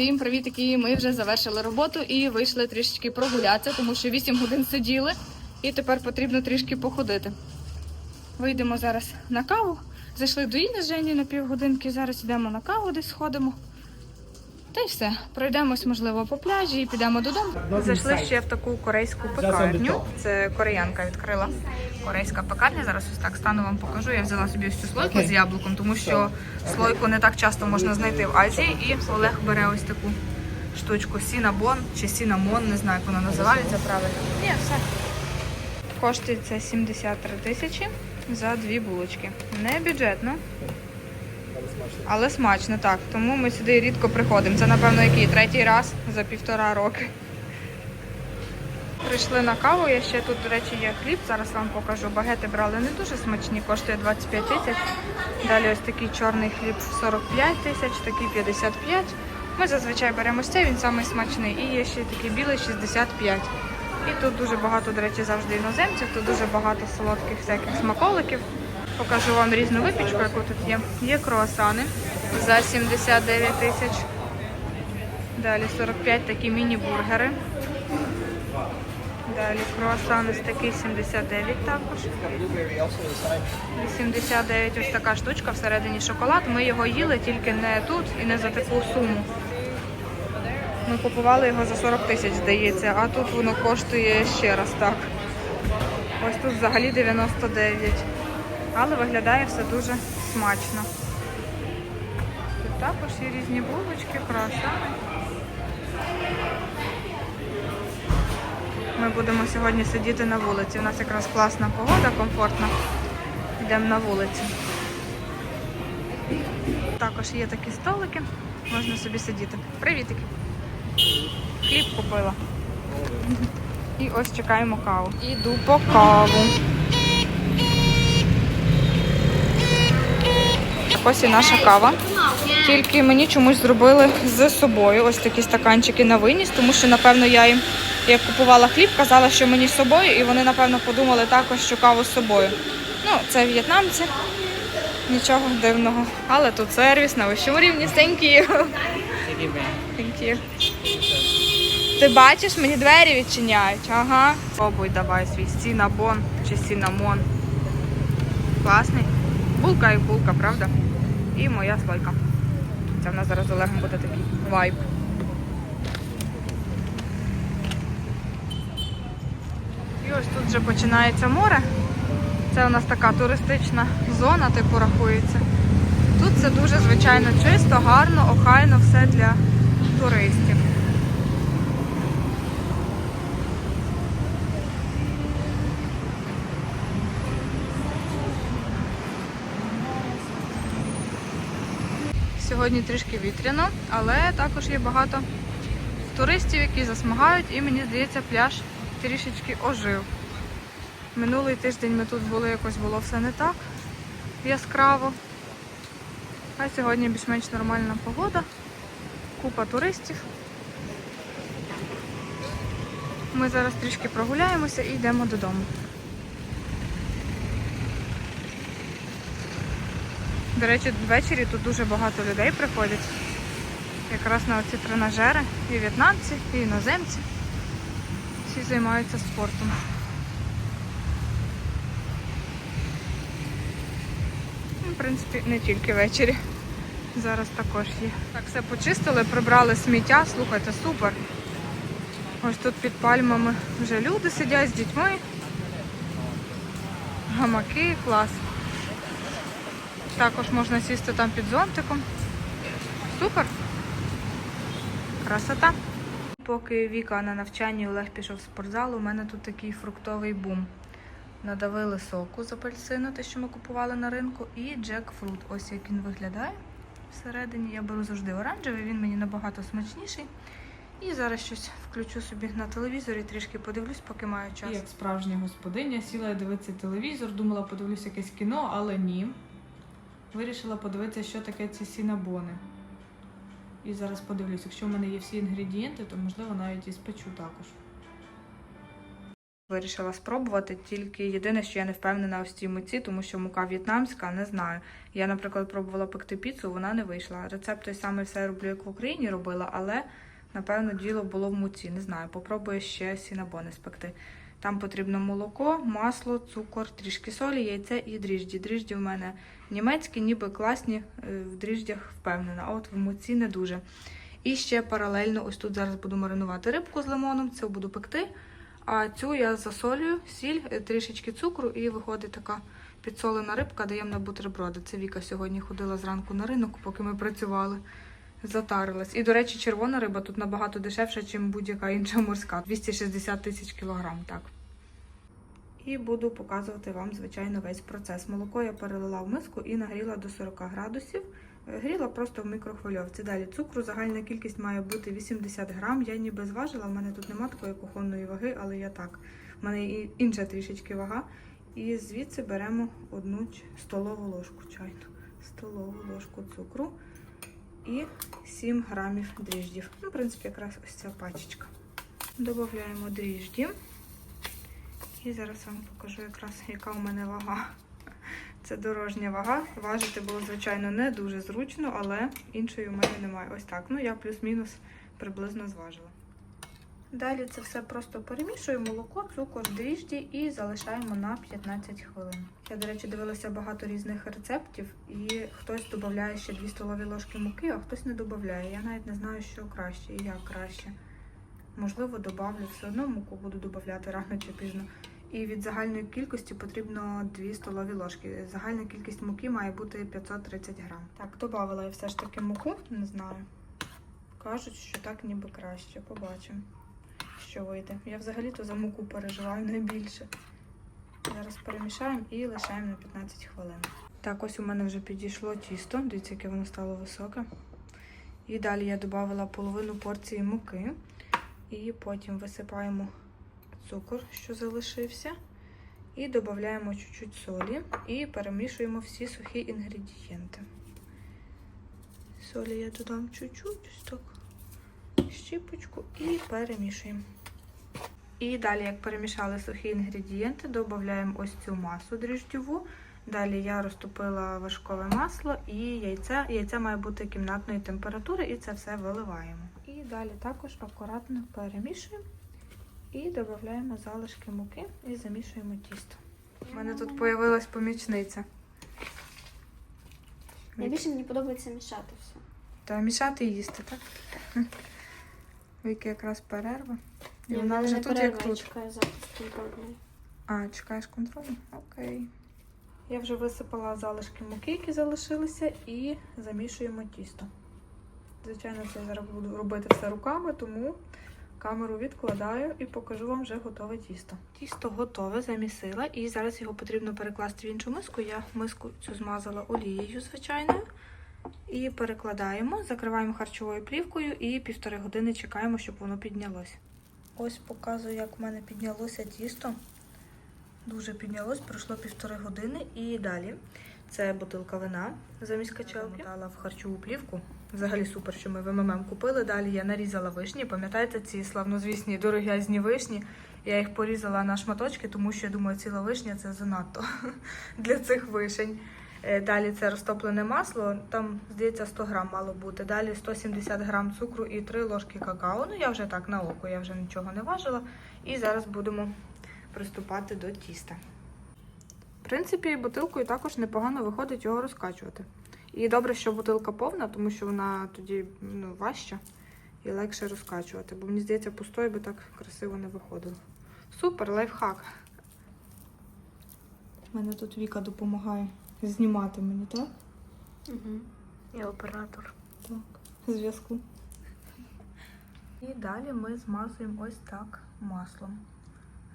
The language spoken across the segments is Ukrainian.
Всім привітки! Ми вже завершили роботу і вийшли трішечки прогулятися, тому що 8 годин сиділи і тепер потрібно трішки походити. Вийдемо зараз на каву. Зайшли до Інни з Жені на півгодинки. Зараз йдемо на каву, десь сходимо. Та й все. Пройдемось, можливо, по пляжі і підемо додому. Зайшли ще в таку корейську пекарню. Це кореянка відкрила. Корейська пекарня. Зараз ось так стану вам покажу. Я взяла собі ось цю слойку з яблуком, тому що слойку не так часто можна знайти в Азії. І Олег бере ось таку штучку сінабон чи сінамон, не знаю, як вона називається правильно. Ні, все. Коштує це 73 тисячі за дві булочки. Не бюджетно. Але смачно, так. Тому ми сюди рідко приходимо. Це, напевно, який третій раз за півтора роки. Прийшли на каву. Я ще тут, до речі, є хліб. Зараз вам покажу. Багети брали не дуже смачні, коштує 25 тисяч. Далі ось такий чорний хліб 45 тисяч, такий 55. Ми зазвичай беремо цей, він самий смачний. І є ще такий білий 65. І тут дуже багато, до речі, завжди іноземців, тут дуже багато солодких всяких смаколиків. Покажу вам різну випічку, яку тут є. Є круасани за 79 тисяч. Далі 45 такі міні-бургери. Далі круасан ось такий 79 також. 89 ось така штучка всередині шоколад. Ми його їли тільки не тут і не за таку суму. Ми купували його за 40 тисяч, здається, а тут воно коштує ще раз так. Ось тут взагалі 99. Але виглядає все дуже смачно. Тут також є різні булочки, круасани. Ми будемо сьогодні сидіти на вулиці. У нас якраз класна погода, комфортна. Йдемо на вулицю. Також є такі столики, можна собі сидіти. Привітики! Хліб купила. І ось чекаємо каву. Іду по каву. Ось і наша кава. Тільки мені чомусь зробили з собою ось такі стаканчики на виніс, тому що, напевно, я їм, як купувала хліб, казала, що мені з собою, і вони, напевно, подумали також, що каву з собою. Ну, це в'єтнамці. Нічого дивного. Але тут сервіс на вищому рівні. Thank you. Thank you. Ти бачиш, мені двері відчиняють. Ага. Пробуй давай свій сінабон чи сінамон. Класний. Булка і булка, правда? І моя слойка. Це в нас зараз з Олегом буде такий вайб. І ось тут вже починається море. Це у нас така туристична зона, типу рахується. Тут це дуже звичайно чисто, гарно, охайно, все для туристів. Сьогодні трішки вітряно, але також є багато туристів, які засмагають, і мені здається, пляж трішечки ожив. Минулий тиждень ми тут були, якось було все не так яскраво. А сьогодні більш-менш нормальна погода, купа туристів. Ми зараз трішки прогуляємося і йдемо додому. До речі, ввечері тут дуже багато людей приходять. Якраз на оці тренажери. І в'єтнамці, і іноземці. Всі займаються спортом. Ну, В принципі, не тільки ввечері. Зараз також є. Так, все почистили, прибрали сміття. Слухайте, супер. Ось тут під пальмами вже люди сидять з дітьми. Гамаки, клас. Також можна сісти там під зонтиком. Супер. Красота. Поки Віка на навчанні Олег пішов в спортзал, у мене тут такий фруктовий бум. Надавили соку з апельсину, те, що ми купували на ринку, і джекфрут. Ось як він виглядає всередині. Я беру завжди оранжевий, він мені набагато смачніший. І зараз щось включу собі на телевізорі, трішки подивлюсь, поки маю час. Як справжня господиня сіла я дивитися телевізор, думала, подивлюся якесь кіно, але ні. Вирішила подивитися, що таке ці сінабони. І зараз подивлюсь, якщо в мене є всі інгредієнти, то можливо навіть і спечу також. Вирішила спробувати, тільки єдине, що я не впевнена ось цій муці, тому що мука в'єтнамська, не знаю. Я, наприклад, пробувала пекти піцу, вона не вийшла. Рецепт той самий все роблю, як в Україні робила, але напевно діло було в муці. Не знаю, попробую ще сінабони спекти. Там потрібно молоко, масло, цукор, трішки солі, яйце і дріжджі. Дріжджі в мене німецькі, ніби класні, е, в дріжджах впевнена, а от в муці не дуже. І ще паралельно, ось тут зараз буду маринувати рибку з лимоном, це буду пекти. А цю я засолюю, сіль, е, трішечки цукру і виходить така підсолена рибка, даємо на бутерброди. Це Віка сьогодні ходила зранку на ринок, поки ми працювали. Затарилась. І, до речі, червона риба тут набагато дешевша, ніж будь-яка інша морська. 260 тисяч кілограм, так. І буду показувати вам, звичайно, весь процес. Молоко я перелила в миску і нагріла до 40 градусів. Е, Гріла просто в мікрохвильовці. Далі цукру, загальна кількість має бути 80 грам. Я ніби зважила, в мене тут нема такої кухонної ваги, але я так. У мене інша трішечки вага. І звідси беремо одну столову ложку чайну. Столову ложку цукру і 7 грамів дріждів. Ну, в принципі, якраз ось ця пачечка. Додаємо дріжді. І зараз вам покажу якраз, яка у мене вага. Це дорожня вага. Важити було, звичайно, не дуже зручно, але іншої у мене немає. Ось так. Ну, я плюс-мінус приблизно зважила. Далі це все просто перемішуємо молоко, цукор, дріжджі і залишаємо на 15 хвилин. Я, до речі, дивилася багато різних рецептів, і хтось додає ще 2 столові ложки муки, а хтось не додає. Я навіть не знаю, що краще і як краще. Можливо, добавлю все одно муку буду додавати рано чи пізно. І від загальної кількості потрібно 2 столові ложки. Загальна кількість муки має бути 530 грам. Так, додавала я все ж таки муку, не знаю. Кажуть, що так ніби краще. Побачимо, що вийде. Я взагалі-то за муку переживаю найбільше. Зараз перемішаємо і лишаємо на 15 хвилин. Так, ось у мене вже підійшло тісто. Дивіться, яке воно стало високе. І далі я додала половину порції муки. І потім висипаємо цукор, що залишився. І додаємо чуть-чуть солі і перемішуємо всі сухі інгредієнти. Солі я додам чуть-чуть, так, щіпочку і перемішуємо. І далі, як перемішали сухі інгредієнти, додаємо ось цю масу дріждьову. Далі я розтопила вершкове масло і яйце. Яйце має бути кімнатної температури, і це все виливаємо. Далі також акуратно перемішуємо і додаємо залишки муки і замішуємо тісто. У мене тут з'явилась помічниця. Найбільше мені подобається мішати все. Та мішати і їсти, так? Віки якраз перерва. І Ні, вона вже тут перерва, як я чекаю запуск контрольної. А, чекаєш контролю? Окей. Я вже висипала залишки муки, які залишилися, і замішуємо тісто. Звичайно, це я зараз буду робити все руками, тому камеру відкладаю і покажу вам вже готове тісто. Тісто готове, замісила, і зараз його потрібно перекласти в іншу миску. Я миску цю змазала олією звичайною. І перекладаємо, закриваємо харчовою плівкою і півтори години чекаємо, щоб воно піднялось. Ось показую, як в мене піднялося тісто. Дуже піднялось, пройшло півтори години і далі. Це бутилка вина замість качалки. Дала в харчову плівку. Взагалі супер, що ми в МММ купили. Далі я нарізала вишні. Пам'ятаєте ці славнозвісні дорогязні вишні? Я їх порізала на шматочки, тому що я думаю, ціла вишня це занадто для цих вишень. Е, Далі це розтоплене масло, там, здається, 100 грам мало бути. Далі 170 грам цукру і 3 ложки какао. Ну, я вже так на око, я вже нічого не важила. І зараз будемо приступати до тіста. В принципі, бутилкою також непогано виходить його розкачувати. І добре, що бутилка повна, тому що вона тоді ну, важча і легше розкачувати. Бо мені здається, пустою би так красиво не виходило. Супер, лайфхак. У мене тут Віка допомагає знімати мені, так? Угу. І оператор. Так, зв'язку. І далі ми змазуємо ось так маслом.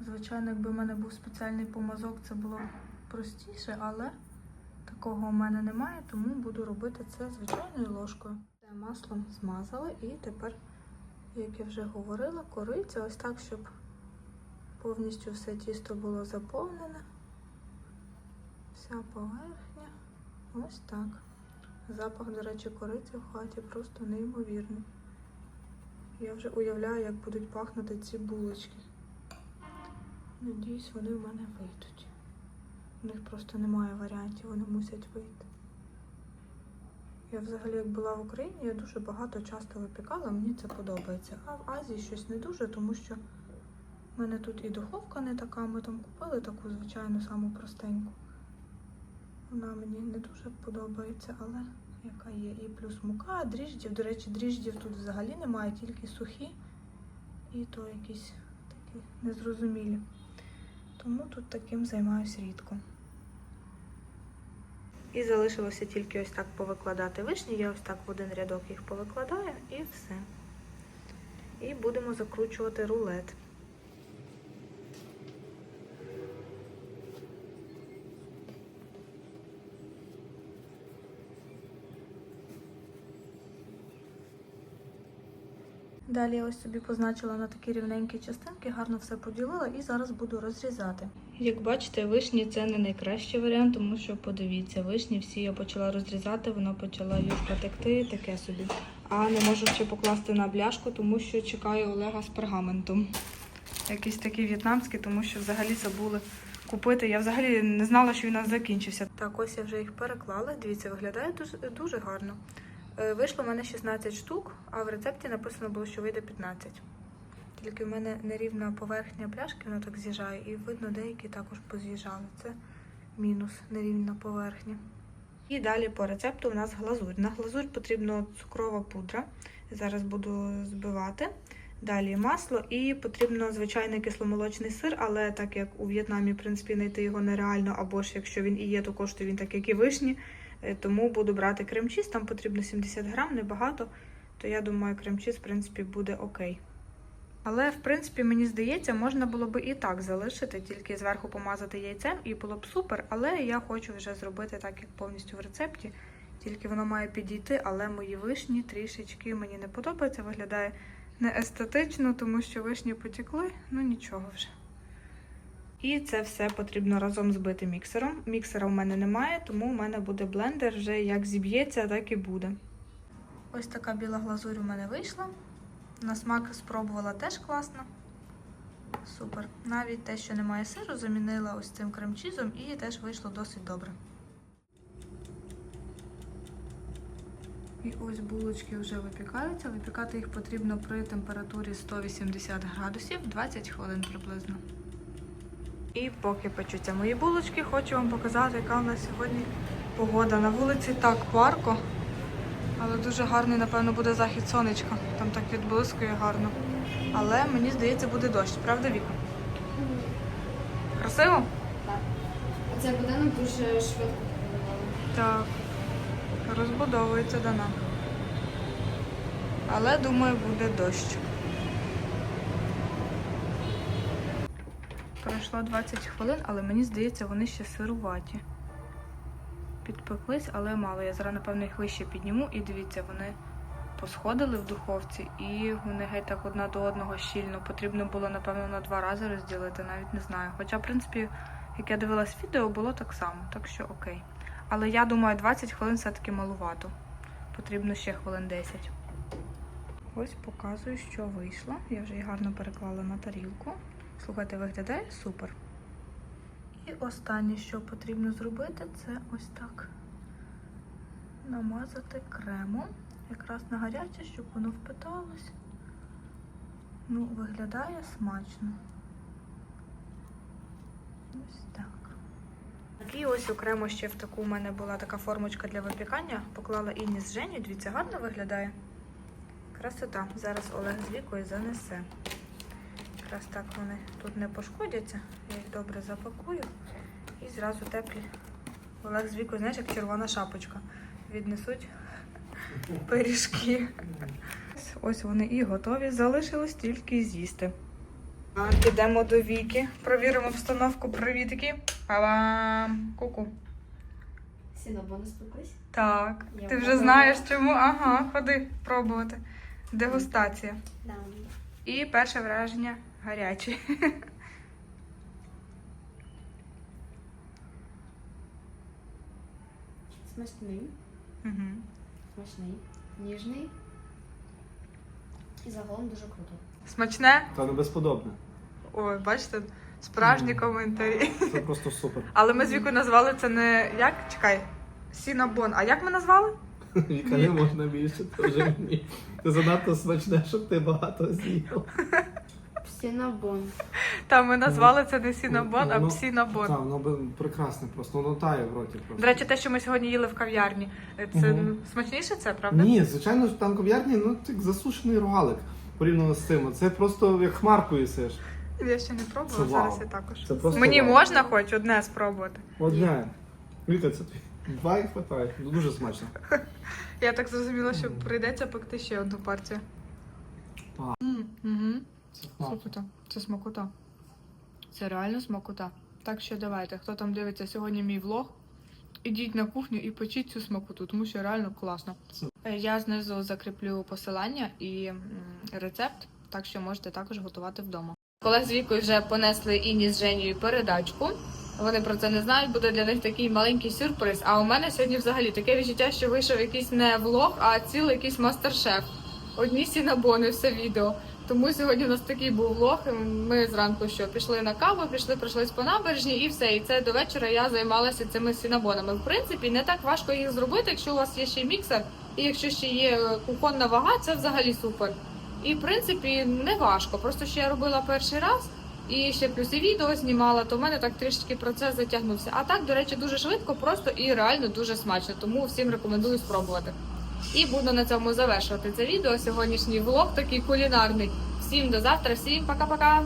Звичайно, якби в мене був спеціальний помазок, це було простіше, але такого у мене немає, тому буду робити це звичайною ложкою. Маслом змазала і тепер, як я вже говорила, кориця ось так, щоб повністю все тісто було заповнене. Вся поверхня. Ось так. Запах, до речі, кориці в хаті просто неймовірний. Я вже уявляю, як будуть пахнути ці булочки. Надіюсь, вони в мене вийдуть. У них просто немає варіантів, вони мусять вийти. Я взагалі, як була в Україні, я дуже багато часто випікала, мені це подобається. А в Азії щось не дуже, тому що в мене тут і духовка не така, ми там купили таку звичайну саму простеньку. Вона мені не дуже подобається, але яка є. І плюс мука, дріждів. До речі, дріждів тут взагалі немає, тільки сухі. І то якісь такі незрозумілі. Тому тут таким займаюся рідко. І залишилося тільки ось так повикладати вишні. Я ось так в один рядок їх повикладаю і все. І будемо закручувати рулет. Далі я ось собі позначила на такі рівненькі частинки, гарно все поділила і зараз буду розрізати. Як бачите, вишні це не найкращий варіант, тому що подивіться, вишні всі я почала розрізати, вона почала юшка текти, таке собі. А не можу ще покласти на бляшку, тому що чекаю Олега з пергаментом. Якийсь такий в'єтнамський, тому що взагалі забули купити. Я взагалі не знала, що він у нас закінчився. Так, ось я вже їх переклала. Дивіться, виглядає дуже, дуже гарно. Е, Вийшло в мене 16 штук, а в рецепті написано було, що вийде 15. Тільки в мене нерівна поверхня пляшки, воно так з'їжджає, і видно, деякі також поз'їжджали. Це мінус нерівна поверхня. І далі по рецепту у нас глазурь. На глазурь потрібно цукрова пудра. Зараз буду збивати. Далі масло і потрібно звичайний кисломолочний сир, але так як у В'єтнамі, в принципі, знайти його нереально, або ж якщо він і є, то коштує він так, як і вишні. Е, Тому буду брати крем-чіз, там потрібно 70 грам, небагато, то я думаю, крем-чіз, в принципі, буде окей. Але, в принципі, мені здається, можна було би і так залишити, тільки зверху помазати яйцем, і було б супер. Але я хочу вже зробити так, як повністю в рецепті. Тільки воно має підійти, але мої вишні трішечки мені не подобається. Виглядає не естетично, тому що вишні потекли, ну нічого вже. І це все потрібно разом збити міксером. Міксера в мене немає, тому у мене буде блендер вже як зіб'ється, так і буде. Ось така біла глазурь у мене вийшла. На смак спробувала теж класно. Супер. Навіть те, що немає сиру, замінила ось цим крем-чізом і теж вийшло досить добре. І ось булочки вже випікаються. Випікати їх потрібно при температурі 180 градусів 20 хвилин приблизно. І поки печуться мої булочки, хочу вам показати, яка у нас сьогодні погода. На вулиці так парко, але дуже гарний, напевно, буде захід сонечка. Там так відблискує гарно. Але мені здається, буде дощ, правда, Віка? Красиво? Так. А цей будинок дуже швидко побудували. Так. Розбудовується дана. Але думаю, буде дощ. Пройшло 20 хвилин, але мені здається, вони ще сируваті. Підпеклись, але мало. Я зараз, напевно, їх вище підніму і дивіться, вони посходили в духовці і вони геть так одна до одного щільно. Потрібно було, напевно, на два рази розділити, навіть не знаю. Хоча, в принципі, як я дивилась відео, було так само, так що окей. Але я думаю, 20 хвилин все-таки малувато. Потрібно ще хвилин 10. Ось показую, що вийшло. Я вже її гарно переклала на тарілку. Слухайте, виглядає супер. І останнє, що потрібно зробити, це ось так намазати кремом. Якраз на гаряче, щоб воно впиталось. Ну, виглядає смачно. Ось так. І ось окремо ще в таку у мене була така формочка для випікання. Поклала Інні з Женю. Дивіться, гарно виглядає. Красота. Зараз Олег з Вікою занесе. Якраз так вони тут не пошкодяться. Я їх добре запакую. І зразу теплі. Олег з Вікою, знаєш, як червона шапочка. Віднесуть пиріжки. Ось вони і готові. Залишилось тільки з'їсти. Підемо до Віки, провіримо обстановку. Привітки. Па-бам! Ку-ку. Сінобони спеклись? Так, Я ти вже знаєш чому. Ага, ходи пробувати. Дегустація. Да. І перше враження гарячі. Смачний, Угу. смачний, ніжний. І загалом дуже круто. Смачне? Та не безподобне. Ой, бачите, Справжні коментарі. Це просто супер. Але ми з Вікою назвали це не як? Чекай. Сінабон. А як ми назвали? Віка, не можна більше, це вже мені. Це занадто смачне, щоб ти багато з'їв. Сінабон. Та ми назвали це не сінабон, а Ну, псінабон. Так, воно би прекрасне просто, воно тає в роті просто. До речі, те, що ми сьогодні їли в кав'ярні, це Мгм. ну, смачніше це, правда? Ні, звичайно ж там кав'ярні, ну як засушений рогалик порівняно з цим. Це просто як хмарку їсиш. Я ще не Це пробувала, вау. зараз я також. Це просто Мені вау. можна хоч одне спробувати. Одне. Віка, це твій. Два і хватає. Ну, Дуже смачно. Я так зрозуміла, що прийдеться пекти ще одну партію. Угу. Це смачно. Смакота. Це смакота. Це реально смакота. Так що давайте, хто там дивиться сьогодні мій влог, ідіть на кухню і печіть цю смакоту, тому що реально класно. Це- Е, Я знизу закріплю посилання і м, рецепт, так що можете також готувати вдома. Коли з вікою вже понесли Іні з Женєю передачку. Вони про це не знають, буде для них такий маленький сюрприз. А у мене сьогодні взагалі таке відчуття, що вийшов якийсь не влог, а цілий якийсь мастер-шеф. Одні сінабони, все відео. Тому сьогодні у нас такий був влог. Ми зранку що пішли на каву, пішли, пройшлись по набережні і все. І це до вечора я займалася цими сінабонами. В принципі, не так важко їх зробити, якщо у вас є ще міксер, і якщо ще є е, кухонна вага, це взагалі супер. І в принципі не важко. Просто що я робила перший раз. І ще плюс і відео знімала, то в мене так трішечки процес затягнувся. А так, до речі, дуже швидко, просто і реально дуже смачно. Тому всім рекомендую спробувати. І буду на цьому завершувати це відео. Сьогоднішній влог такий кулінарний. Всім до завтра, всім пока-пока!